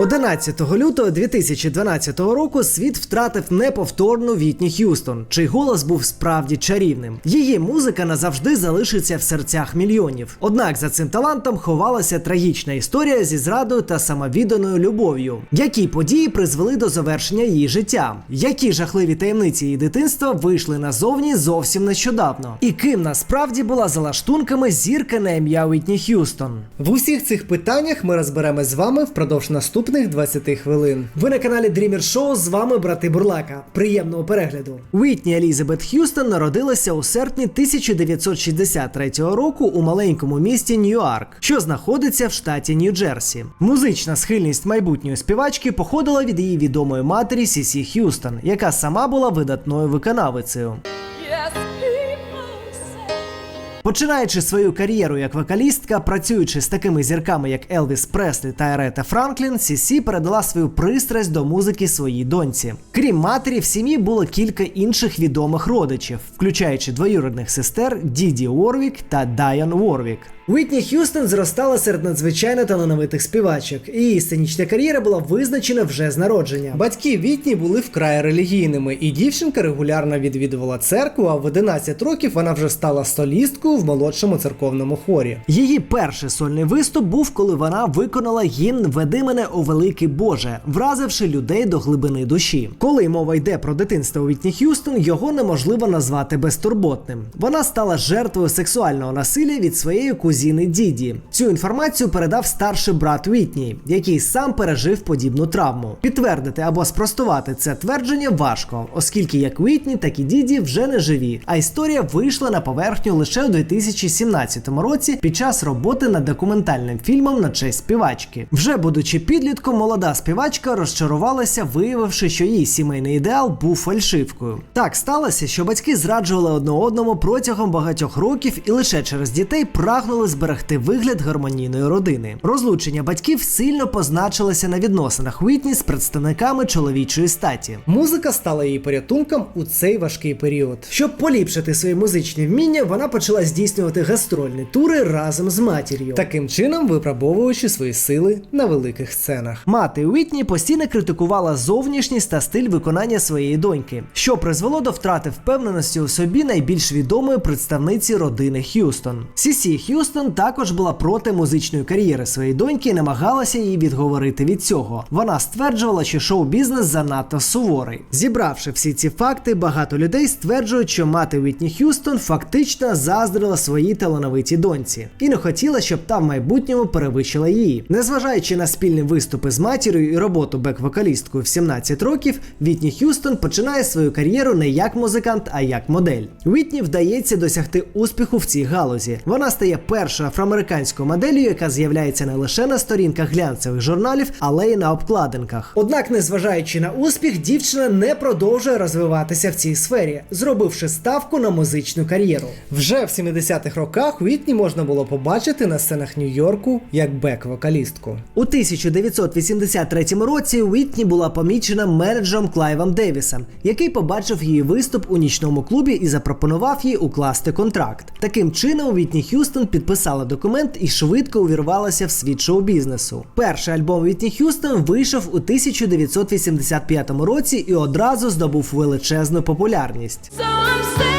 11 лютого 2012 року світ втратив неповторну Вітні Х'юстон, чий голос був справді чарівним. Її музика назавжди залишиться в серцях мільйонів. Однак за цим талантом ховалася трагічна історія зі зрадою та самовідданою любов'ю. Які події призвели до завершення її життя? Які жахливі таємниці її дитинства вийшли назовні зовсім нещодавно? І ким насправді була за лаштунками зірка на ім'я Вітні Х'юстон? В усіх цих питаннях ми розберемо з вами впродовж наступних 20 хвилин. Ви на каналі Dreamer Show, з вами брати Бурлака. Приємного перегляду. Уітні Елізабет Х'юстон народилася у серпні 1963 року у маленькому місті Ньюарк, що знаходиться в штаті Нью-Джерсі. Музична схильність майбутньої співачки походила від її відомої матері Сісі Х'юстон, яка сама була видатною виконавицею. Yes. Починаючи свою кар'єру як вокалістка, працюючи з такими зірками, як Елвіс Преслі та Ерета Франклін, Сісі передала свою пристрасть до музики своїй доньці. Крім матері, в сім'ї було кілька інших відомих родичів, включаючи двоюродних сестер Діді Уорвік та Дайан Уорвік. Уітні Х'юстон зростала серед надзвичайно талановитих співачок, і її сценічна кар'єра була визначена вже з народження. Батьки Вітні були вкрай релігійними, і дівчинка регулярно відвідувала церкву. А в 11 років вона вже стала солісткою в молодшому церковному хорі. Її перший сольний виступ був, коли вона виконала гімн Веди мене о великий Боже, вразивши людей до глибини душі. Коли мова йде про дитинство Вітні Х'юстон, його неможливо назвати безтурботним. Вона стала жертвою сексуального насилля від своєї кузіни Діді. Цю інформацію передав старший брат Вітні, який сам пережив подібну травму. Підтвердити або спростувати це твердження важко, оскільки як Вітні, так і Діді вже не живі. А історія вийшла на поверхню лише у 2017 році під час роботи над документальним фільмом на честь співачки. Вже будучи підлітком, молода співачка розчарувалася, виявивши, що її сімейний ідеал був фальшивкою. Так сталося, що батьки зраджували одне одному протягом багатьох років і лише через дітей прагнули зберегти вигляд гармонійної родини. Розлучення батьків сильно позначилося на відносинах Вітні з представниками чоловічої статі. Музика стала її порятунком у цей важкий період. Щоб поліпшити свої музичні вміння, вона почала здійснювати гастрольні тури разом з матір'ю, таким чином випробовуючи свої сили на великих сценах. Мати Уітні постійно критикувала зовнішність та стиль виконання своєї доньки, що призвело до втрати впевненості у собі найбільш відомої представниці родини Х'юстон. Сісі Х'юстон також була проти музичної кар'єри своєї доньки і намагалася її відговорити від цього. Вона стверджувала, що шоу-бізнес занадто суворий. Зібравши всі ці факти, багато людей стверджують, що мати Вітні Х'юстон фактично заздрила своїй талановитій доньці і не хотіла, щоб та в майбутньому перевищила її. Незважаючи на спільні виступи з матір'ю і роботу бек-вокалісткою в 17 років, Вітні Х'юстон починає свою кар'єру не як музикант, а як модель. Вітні вдається досягти успіху в цій галузі. Вона стає першою афроамериканською моделлю, яка з'являється не лише на сторінках глянцевих журналів, але й на обкладинках. Однак, незважаючи на успіх, дівчина не продовжує розвиватися в цій сфері, зробивши ставку на музичну кар'єру. Вже в 70-х роках Вітні можна було побачити на сценах Нью-Йорку як бек-вокалістку. У 1983 році Уітні була помічена менеджером Клайвом Девісом, який побачив її виступ у нічному клубі і запропонував їй укласти контракт. Таким чином, Вітні Х'юстон підписала документ і швидко увірвалася в світ шоу-бізнесу. Перший альбом Вітні Х'юстон вийшов у 1985 році і одразу здобув величезну популярність. So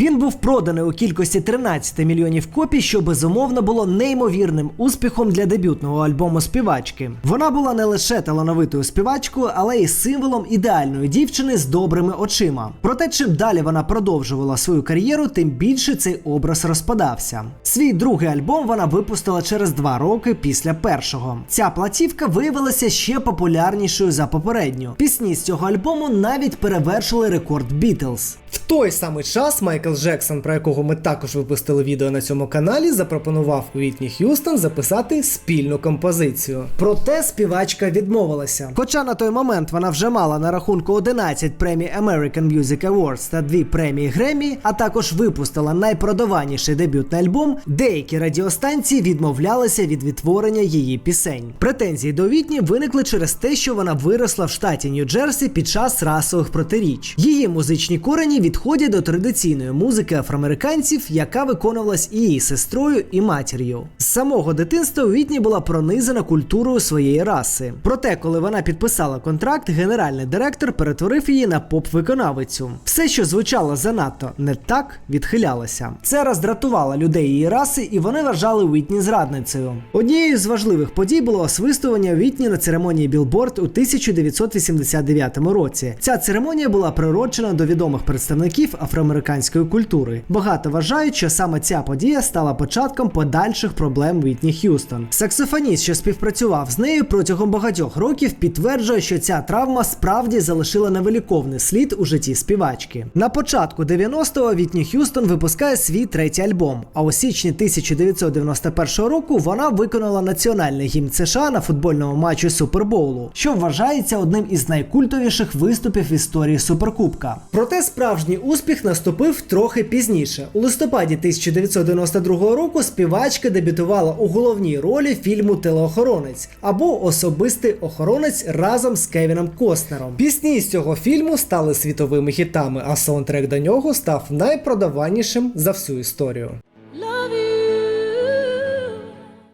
Він був проданий у кількості 13 мільйонів копій, що безумовно було неймовірним успіхом для дебютного альбому співачки. Вона була не лише талановитою співачкою, але й символом ідеальної дівчини з добрими очима. Проте, чим далі вона продовжувала свою кар'єру, тим більше цей образ розпадався. Свій другий альбом вона випустила через два роки після першого. Ця платівка виявилася ще популярнішою за попередню. Пісні з цього альбому навіть перевершили рекорд Бітлз. В той самий час Майкл Джексон, про якого ми також випустили відео на цьому каналі, запропонував Уітні Х'юстон записати спільну композицію. Проте співачка відмовилася. Хоча на той момент вона вже мала на рахунку 11 премій American Music Awards та дві премії Греммі, а також випустила найпродаваніший дебютний альбом, деякі радіостанції відмовлялися від відтворення її пісень. Претензії до Вітні виникли через те, що вона виросла в штаті Нью-Джерсі під час расових протиріч. Її музичні корені відходять до традиційної музики афроамериканців, яка виконувалась і її сестрою і матір'ю. З самого дитинства Вітні була пронизана культурою своєї раси. Проте, коли вона підписала контракт, генеральний директор перетворив її на поп-виконавицю. Все, що звучало занадто не так, відхилялося. Це роздратувало людей її раси, і вони вважали Вітні зрадницею. Однією з важливих подій було освистування Вітні на церемонії Білборд у 1989 році. Ця церемонія була природжена до відомих представників афроамериканської культури. Багато вважають, що саме ця подія стала початком подальших проблем Вітні Х'юстон. Саксофоніст, що співпрацював з нею протягом багатьох років, підтверджує, що ця травма справді залишила невеликовний слід у житті співачки. На початку 90-го Вітні Х'юстон випускає свій третій альбом. А у січні 1991 року вона виконала національний гімн США на футбольному матчі Супербоулу, що вважається одним із найкультовіших виступів в історії Суперкубка. Проте справжній успіх наступив трохи пізніше. У листопаді 1992 року співачка дебютувала у головній ролі фільму Телеохоронець або Особистий охоронець разом з Кевіном Костнером. Пісні з цього фільму стали світовими хітами, а саундтрек до нього став найпродаванішим за всю історію.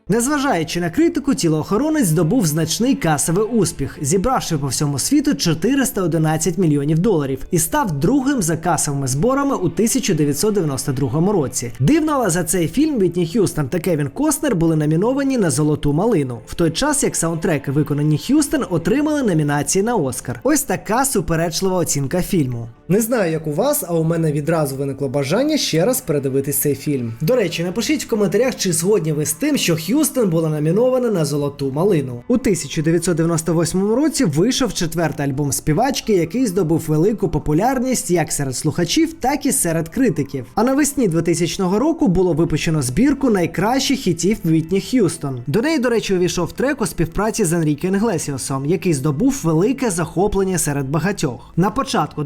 Незважаючи на критику, тілоохоронець здобув значний касовий успіх, зібравши по всьому світу 411 мільйонів доларів і став другим за касовими зборами у 1992 році. Дивно, але за цей фільм Вітні Х'юстон та Кевін Костнер були номіновані на золоту малину, в той час як саундтреки, виконані Х'юстон, отримали номінації на Оскар. Ось така суперечлива оцінка фільму. Не знаю, як у вас, а у мене відразу виникло бажання ще раз передивитись цей фільм. До речі, напишіть в коментарях, чи згодні ви з тим, що Х'юстон була номінована на золоту малину. У 1998 році вийшов четвертий альбом співачки, який здобув велику популярність як серед слухачів, так і серед критиків. А навесні 2000 року було випущено збірку найкращих хітів Вітні Х'юстон. До неї, до речі, увійшов трек у співпраці з Енріке Інглесіосом, який здобув велике захоплення серед багатьох. На початку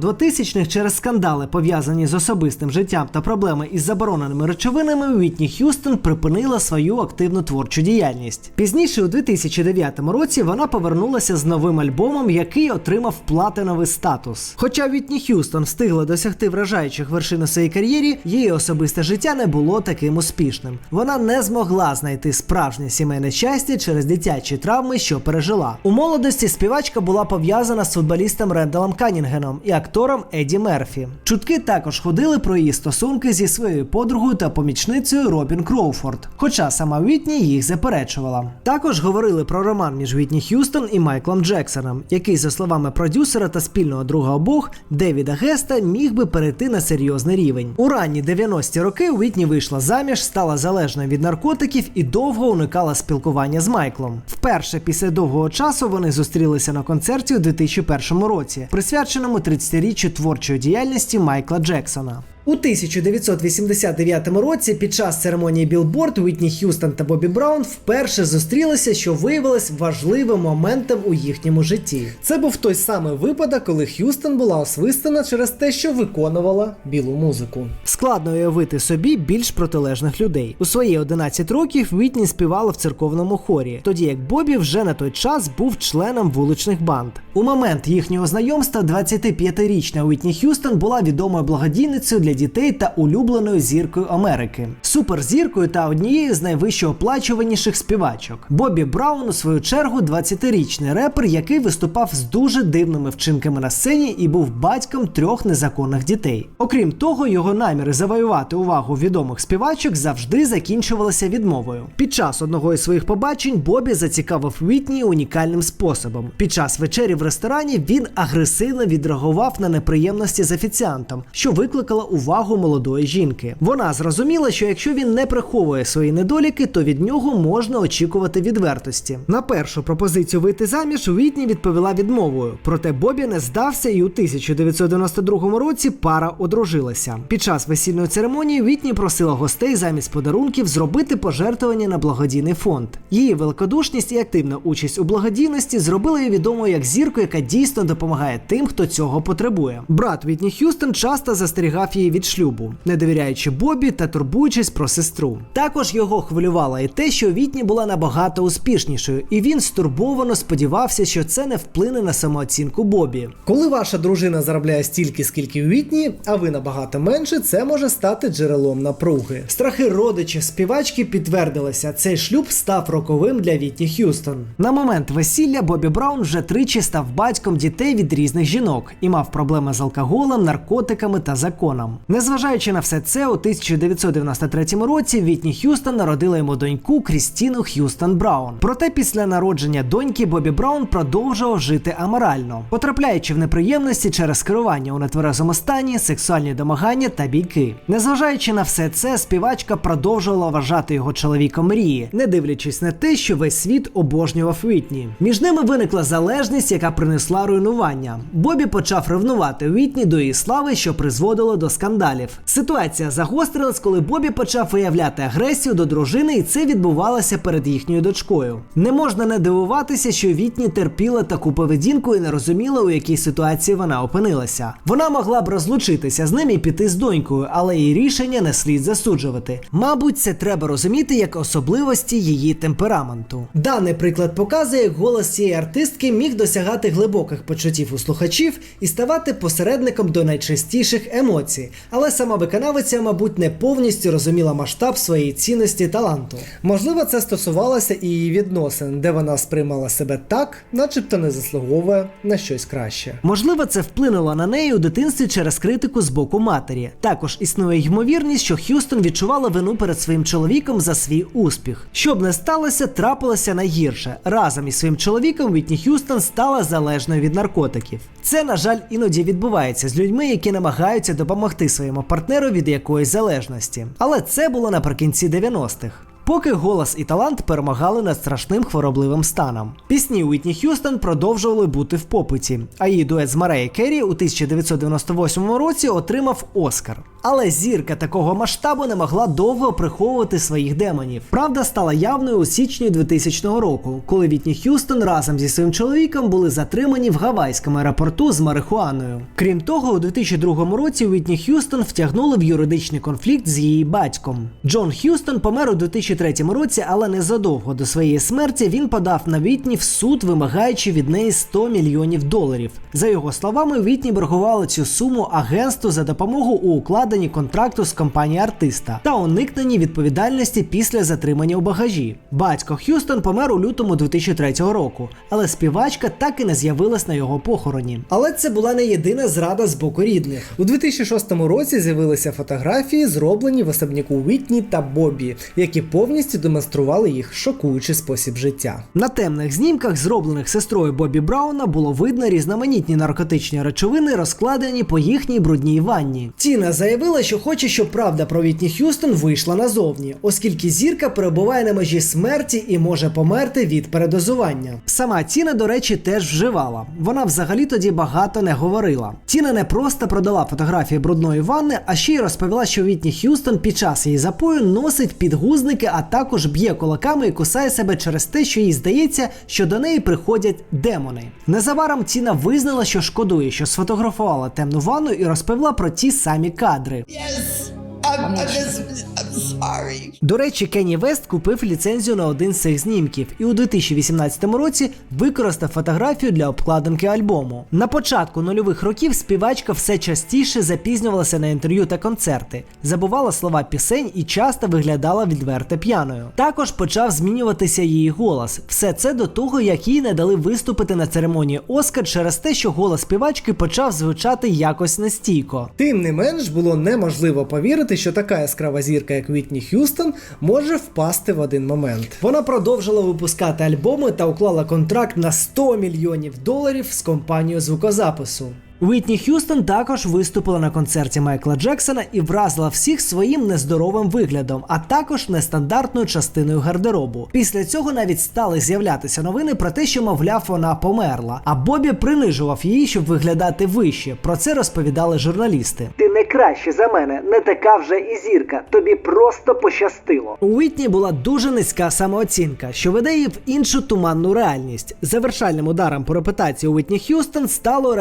2000-х через скандали, пов'язані з особистим життям та проблеми із забороненими речовинами, Вітні Х'юстон припинила свою активну творчу діяльність. Пізніше, у 2009 році, вона повернулася з новим альбомом, який отримав платиновий статус. Хоча Вітні Х'юстон встигла досягти вражаючих вершин у своїй кар'єрі, її особисте життя не було таким успішним. Вона не змогла знайти справжнє сімейне щастя через дитячі травми, що пережила. У молодості співачка була пов'язана з футболістом Рендалом Канінгеном і актором Еді Мерфі. Чутки також ходили про її стосунки зі своєю подругою та помічницею Робін Кроуфорд, хоча сама Вітні їх заперечувала. Також говорили про роман між Вітні Х'юстон і Майклом Джексоном, який, за словами продюсера та спільного друга обох Девіда Геста, міг би перейти на серйозний рівень. У ранні 90-ті роки Вітні вийшла заміж, стала залежною від наркотиків і довго уникала спілкування з Майклом. Вперше після довгого часу вони зустрілися на концерті у 2001 році, присвяченому 30-річчю творчої діяльності Майкла Джексона. У 1989 році під час церемонії Білборд Уітні Х'юстон та Бобі Браун вперше зустрілися, що виявилось важливим моментом у їхньому житті. Це був той самий випадок, коли Х'юстон була освистана через те, що виконувала білу музику. Складно уявити собі більш протилежних людей. У свої 11 років Вітні співала в церковному хорі, тоді як Бобі вже на той час був членом вуличних банд. У момент їхнього знайомства 25-річна Уітні Х'юстон була відомою благодійницею для дітей та улюбленою зіркою Америки, суперзіркою та однією з найвище оплачуваніших співачок. Бобі Браун, у свою чергу, 20-річний репер, який виступав з дуже дивними вчинками на сцені і був батьком трьох незаконних дітей. Окрім того, його наміри завоювати увагу відомих співачок завжди закінчувалися відмовою. Під час одного із своїх побачень Бобі зацікавив Вітні унікальним способом. Під час вечері в ресторані він агресивно відреагував на неприємності з офіціантом, що викликало увагу молодої жінки. Вона зрозуміла, що якщо він не приховує свої недоліки, то від нього можна очікувати відвертості. На першу пропозицію вийти заміж Вітні відповіла відмовою. Проте Бобі не здався, і у 1992 році пара одружилася. Під час весільної церемонії Вітні просила гостей замість подарунків зробити пожертвування на благодійний фонд. Її великодушність і активна участь у благодійності зробили її відомою як зірку, яка дійсно допомагає тим, хто цього потребує. Брат Вітні Х'юстон часто застерігав її від шлюбу, не довіряючи Бобі та турбуючись про сестру. Також його хвилювало і те, що Вітні була набагато успішнішою, і він стурбовано сподівався, що це не вплине на самооцінку Бобі. Коли ваша дружина заробляє стільки, скільки Вітні, а ви набагато менше, це може стати джерелом напруги. Страхи родичів співачки підтвердилися. Цей шлюб став роковим для Вітні Х'юстон. На момент весілля Бобі Браун вже тричі став батьком дітей від різних жінок і мав проблеми з алкоголем, наркотиками та законом. Незважаючи на все це, у 1993 році Вітні Х'юстон народила йому доньку Крістіну Х'юстон Браун. Проте після народження доньки Бобі Браун продовжував жити аморально, потрапляючи в неприємності через керування у нетверезому стані, сексуальні домагання та бійки. Незважаючи на все це, співачка продовжувала вважати його чоловіком мрії, не дивлячись на те, що весь світ обожнював Вітні. Між ними виникла залежність, яка принесла руйнування. Бобі почав ревнувати Вітні до її слави, що призводило до скандалів. Ситуація загострилась, коли Бобі почав виявляти агресію до дружини, і це відбувалося перед їхньою дочкою. Не можна не дивуватися, що Вітні терпіла таку поведінку і не розуміла, у якій ситуації вона опинилася. Вона могла б розлучитися з ним і піти з донькою, але її рішення не слід засуджувати. Мабуть, це треба розуміти як особливості її темпераменту. Даний приклад показує, як голос цієї артистки міг досягати глибоких почуттів у слухачів і ставати посередником до найчастіших емоцій. Але сама виконавиця, мабуть, не повністю розуміла масштаб своєї цінності таланту. Можливо, це стосувалося і її відносин, де вона сприймала себе так, начебто не заслуговує на щось краще. Можливо, це вплинуло на неї у дитинстві через критику з боку матері. Також існує ймовірність, що Х'юстон відчувала вину перед своїм чоловіком за свій успіх. Щоб не сталося, трапилося найгірше. Разом із своїм чоловіком Вітні Х'юстон стала залежною від наркотиків. Це, на жаль, іноді відбувається з людьми, які намагаються допомогти своєму партнеру від якоїсь залежності. Але це було наприкінці 90-х. Поки голос і талант перемагали над страшним хворобливим станом. Пісні Уітні Х'юстон продовжували бути в попиті, а її дует з Мареї Керрі у 1998 році отримав Оскар. Але зірка такого масштабу не могла довго приховувати своїх демонів. Правда стала явною у січні 2000 року, коли Вітні Х'юстон разом зі своїм чоловіком були затримані в гавайському аеропорту з марихуаною. Крім того, у 2002 році Вітні Х'юстон втягнули в юридичний конфлікт з її батьком. Джон Х'юстон помер у 2003 році, але незадовго до своєї смерті він подав на Вітні в суд, вимагаючи від неї 100 мільйонів доларів. За його словами, Вітні боргувала цю суму агентству за допомогу у укладенні контракту з компанією артиста та уникненні відповідальності після затримання у багажі. Батько Х'юстон помер у лютому 2003 року, але співачка так і не з'явилась на його похороні. Але це була не єдина зрада з боку рідних. У 2006 році з'явилися фотографії, зроблені в особняку Вітні та Бобі, які повністю демонстрували їх шокуючий спосіб життя. На темних знімках, зроблених сестрою Бобі Брауна, було видно різноманітні наркотичні речовини, розкладені по їхній брудній ванні. Тіна заявила, що хоче, щоб правда про Вітні Х'юстон вийшла назовні, оскільки зірка перебуває на межі смерті і може померти від передозування. Сама Тіна, до речі, теж вживала. Вона взагалі тоді багато не говорила. Тіна не просто продала фотографії брудної ванни, а ще й розповіла, що Вітні Х'юстон під час її запою носить підгузники, а також б'є кулаками і кусає себе через те, що їй здається, що до неї приходять демони. Незабаром Тіна визнала, що шкодує, що сфотографувала темну ванну і розповіла про ті самі кадри. Yes. I'm, I'm just, I'm sorry. До речі, Кенні Вест купив ліцензію на один з цих знімків і у 2018 році використав фотографію для обкладинки альбому. На початку нульових років співачка все частіше запізнювалася на інтерв'ю та концерти, забувала слова пісень і часто виглядала відверто п'яною. Також почав змінюватися її голос. Все це до того, як їй не дали виступити на церемонії Оскар через те, що голос співачки почав звучати якось нестійко. Тим не менш було неможливо повірити, що така яскрава зірка, як Вітні Х'юстон, може впасти в один момент. Вона продовжила випускати альбоми та уклала контракт на 100 мільйонів доларів з компанією звукозапису. Уітні Х'юстон також виступила на концерті Майкла Джексона і вразила всіх своїм нездоровим виглядом, а також нестандартною частиною гардеробу. Після цього навіть стали з'являтися новини про те, що, мовляв, вона померла. А Бобі принижував її, щоб виглядати вище. Про це розповідали журналісти. Ти не краще за мене, не така вже і зірка. Тобі просто пощастило. У Уітні була дуже низька самооцінка, що веде її в іншу туманну реальність. Завершальним ударом по репутації Уітні Х'юстон стало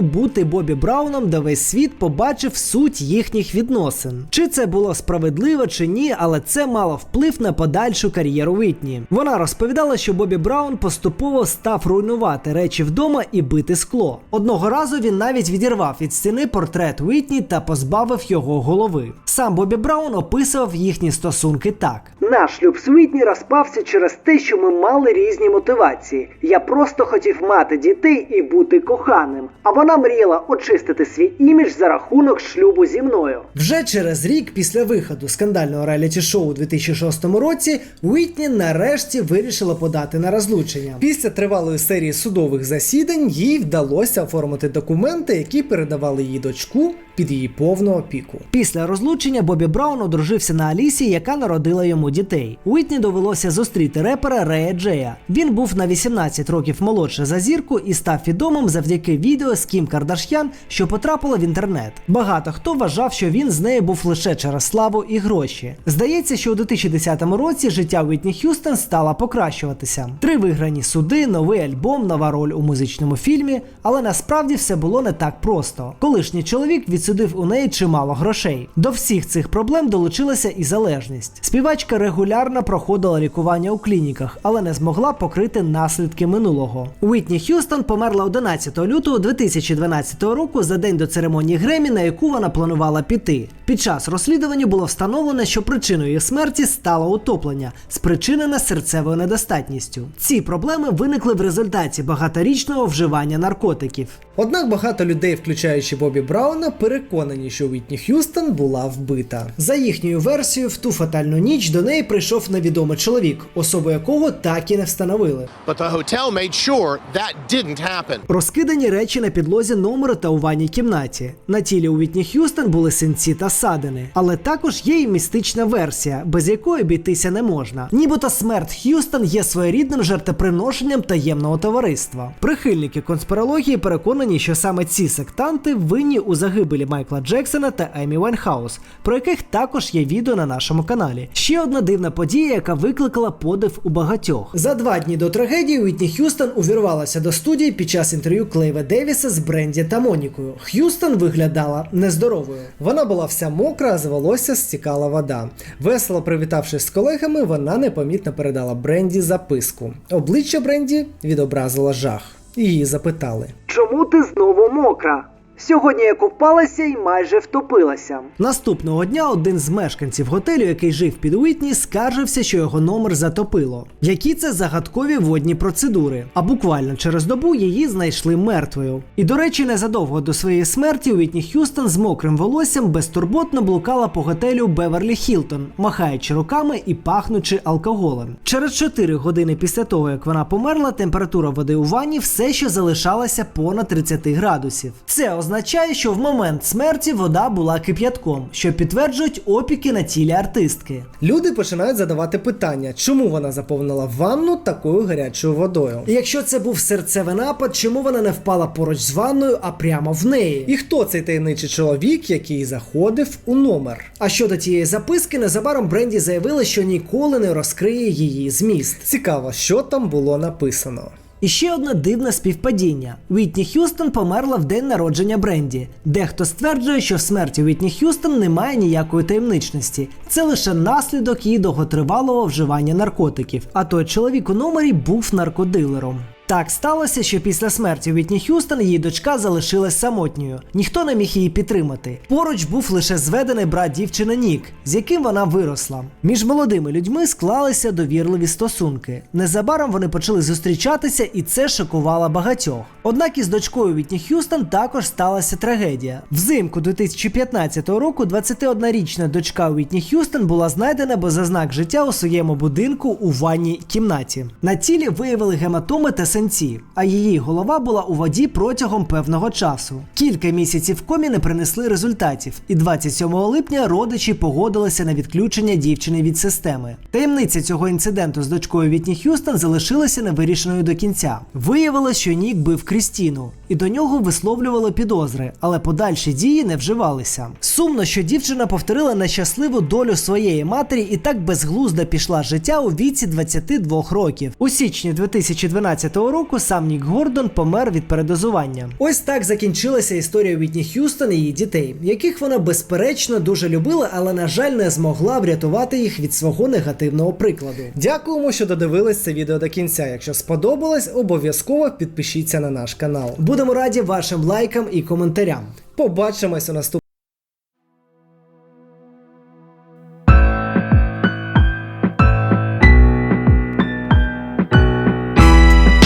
реаліті-шоу Бути Бобі Брауном, де весь світ побачив суть їхніх відносин. Чи це було справедливо чи ні, але це мало вплив на подальшу кар'єру Вітні. Вона розповідала, що Бобі Браун поступово став руйнувати речі вдома і бити скло. Одного разу він навіть відірвав від стіни портрет Вітні та позбавив його голови. Сам Бобі Браун описував їхні стосунки так: наш шлюб з Уітні розпався через те, що ми мали різні мотивації. Я просто хотів мати дітей і бути коханим. А вона мріяла очистити свій імідж за рахунок шлюбу зі мною. Вже через рік після виходу скандального реаліті-шоу у 2006 році Уітні нарешті вирішила подати на розлучення. Після тривалої серії судових засідань їй вдалося оформити документи, які передавали її дочку під її повну опіку. Після розлучення Бобі Браун одружився на Алісі, яка народила йому дітей. Уітні довелося зустріти репера Рея Джея. Він був на 18 років молодше за зірку і став відомим завдяки відео з Кім Кардаш'ян, що потрапило в інтернет. Багато хто вважав, що він з нею був лише через славу і гроші. Здається, що у 2010 році життя Уітні Х'юстон стало покращуватися. Три виграні суди, новий альбом, нова роль у музичному фільмі, але насправді все було не так просто. Колишній чоловік відсудив у неї чимало грошей. До всіх цих проблем долучилася і залежність. Співачка регулярно проходила лікування у клініках, але не змогла покрити наслідки минулого. Уітні Х'юстон померла 11 лютого 2012 року за день до церемонії Гремі, на яку вона планувала піти. Під час розслідування було встановлено, що причиною її смерті стало утоплення, спричинене серцевою недостатністю. Ці проблеми виникли в результаті багаторічного вживання наркотиків. Однак багато людей, включаючи Бобі Брауна, переконані, що Уітні Х'юстон була вбита. За їхньою версією, в ту фатальну ніч до неї прийшов невідомий чоловік, особу якого так і не встановили. But the hotel made sure that didn't happen. Розкидані речі на підлозі номеру та у ванній кімнаті. На тілі у Вітні Х'юстон були синці та садини. Але також є і містична версія, без якої обійтися не можна. Нібито смерть Х'юстон є своєрідним жертвоприношенням таємного товариства. Прихильники конспірології переконані, що саме ці сектанти винні у загибелі Майкла Джексона та Емі Вайнхаус, про яких також є відео на нашому каналі. Ще одна дивна подія, яка викликала подив у багатьох. За два дні до трагедії Уітні Х'юстон увірвалася до студії під час інтерв'ю Клейва Девіса з Бренді та Монікою. Х'юстон виглядала нездоровою. Вона була вся мокра, з волосся стікала вода. Весело привітавшись з колегами, вона непомітно передала Бренді записку. Обличчя Бренді відобразило жах. Її запитали: Чому ти знову мокра? Сьогодні я купалася і майже втопилася. Наступного дня один з мешканців готелю, який жив під Уітні, скаржився, що його номер затопило. Які це загадкові водні процедури? А буквально через добу її знайшли мертвою. І до речі, незадовго до своєї смерті Уітні Х'юстон з мокрим волоссям безтурботно блукала по готелю Беверлі Хілтон, махаючи руками і пахнучи алкоголем. Через 4 години після того, як вона померла, температура води у ванні все ще залишалася понад 30 градусів. Це означає, що в момент смерті вода була кип'ятком, що підтверджують опіки на тілі артистки. Люди починають задавати питання, чому вона заповнила ванну такою гарячою водою. І якщо це був серцевий напад, чому вона не впала поруч з ванною, а прямо в неї? І хто цей таємничий чоловік, який заходив у номер? А щодо тієї записки, незабаром Бренді заявила, що ніколи не розкриє її зміст. Цікаво, що там було написано. І ще одне дивне співпадіння. Вітні Х'юстон померла в день народження Бренді. Дехто стверджує, що в смерті Вітні Х'юстон немає ніякої таємничності. Це лише наслідок її довготривалого вживання наркотиків. А той чоловік у номері був наркодилером. Так сталося, що після смерті Вітні Х'юстон її дочка залишилась самотньою. Ніхто не міг її підтримати. Поруч був лише зведений брат дівчини Нік, з яким вона виросла. Між молодими людьми склалися довірливі стосунки. Незабаром вони почали зустрічатися, і це шокувало багатьох. Однак із дочкою Вітні Х'юстон також сталася трагедія. Взимку 2015 року 21-річна дочка Вітні Х'юстон була знайдена без ознак життя у своєму будинку у ванній кімнаті. На тілі виявили гематоми та синці, а її голова була у воді протягом певного часу. Кілька місяців комі не принесли результатів, і 27 липня родичі погодилися на відключення дівчини від системи. Таємниця цього інциденту з дочкою Вітні Х'юстон залишилася невирішеною до кінця. Виявилось, що Нік бив Крістіну, і до нього висловлювали підозри, але подальші дії не вживалися. Сумно, що дівчина повторила нещасливу долю своєї матері і так безглуздо пішла життя у віці 22 років. У січні 2012 року сам Нік Гордон помер від передозування. Ось так закінчилася історія Вітні Х'юстон і її дітей, яких вона безперечно дуже любила, але на жаль не змогла врятувати їх від свого негативного прикладу. Дякуємо, що додивились це відео до кінця. Якщо сподобалось, обов'язково підпишіться на наш канал. Будемо раді вашим лайкам і коментарям. Побачимось у наступному.